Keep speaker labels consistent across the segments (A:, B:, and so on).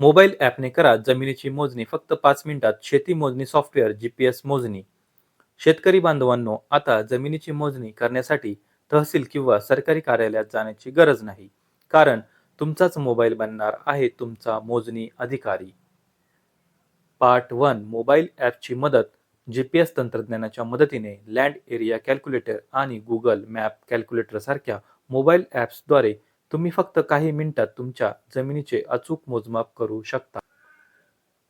A: Mobile ॲपने करा जमिनीची मोजणी फक्त पाच मिनिटात शेती मोजणी सॉफ्टवेअर जीपीएस मोजणी. शेतकरी बांधवांनो आता जमिनीची मोजणी करण्यासाठी तहसील किंवा सरकारी कार्यालयात जाण्याची गरज नाही. कारण तुमचाच मोबाईल बनणार आहे तुमचा मोजणी अधिकारी. पार्ट वन मोबाईल ॲपची मदत. जी पी एस तंत्रज्ञानाच्या मदतीने लँड एरिया कॅल्क्युलेटर आणि गुगल मॅप कॅल्क्युलेटरसारख्या मोबाईल ॲप्सद्वारे तुम्ही फक्त काही मिनिटात तुमच्या जमिनीचे अचूक मोजमाप करू शकता.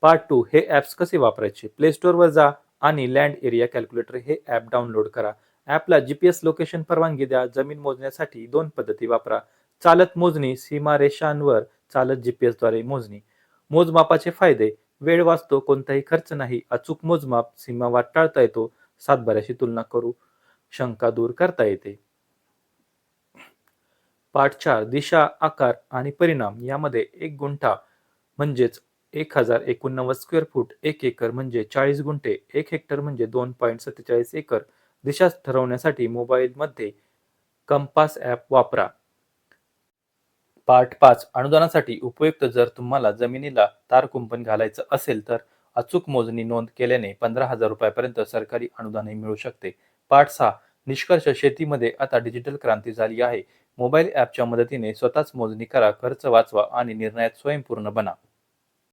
A: पार्ट टू हे ॲप्स कसे वापरायचे? प्ले स्टोअरवर जा आणि लँड एरिया कॅल्क्युलेटर हे ॲप डाउनलोड करा. ॲपला जीपीएस लोकेशन परवानगी द्या. जमीन मोजण्यासाठी दोन पद्धती वापरा. चालत मोजणी सीमारेषांवर चालत जीपीएसद्वारे मोजणी. मोजमापाचे फायदे वेळ वाचतो कोणताही खर्च नाही अचूक मोजमाप सीमावाद टाळता येतो सातबाऱ्याशी तुलना करू शंका दूर करता येते. पाठचार दिशा आकार आणि परिणाम यामध्ये एक गुंठा म्हणजेच एक हजार एकोणनव्वद स्क्वेअर फूट एक एकर म्हणजे चाळीस गुंठे एक हेक्टर म्हणजे दोन पॉईंट सत्तेचाळीस एकर. दिशा ठरवण्यासाठी मोबाईलमध्ये कंपास ॲप वापरा. पार्ट पाच अनुदानासाठी उपयुक्त जर तुम्हाला जमिनीला तार कुंपण घालायचं असेल तर अचूक मोजणी नोंद केल्याने पंधरा हजार रुपयापर्यंत सरकारी अनुदानही मिळू शकते. पाठ सहा निष्कर्ष शेतीमध्ये आता डिजिटल क्रांती झाली आहे. मोबाईल ॲपच्या मदतीने स्वतःच मोजणी करा खर्च वाचवा आणि निर्णयात स्वयंपूर्ण बना.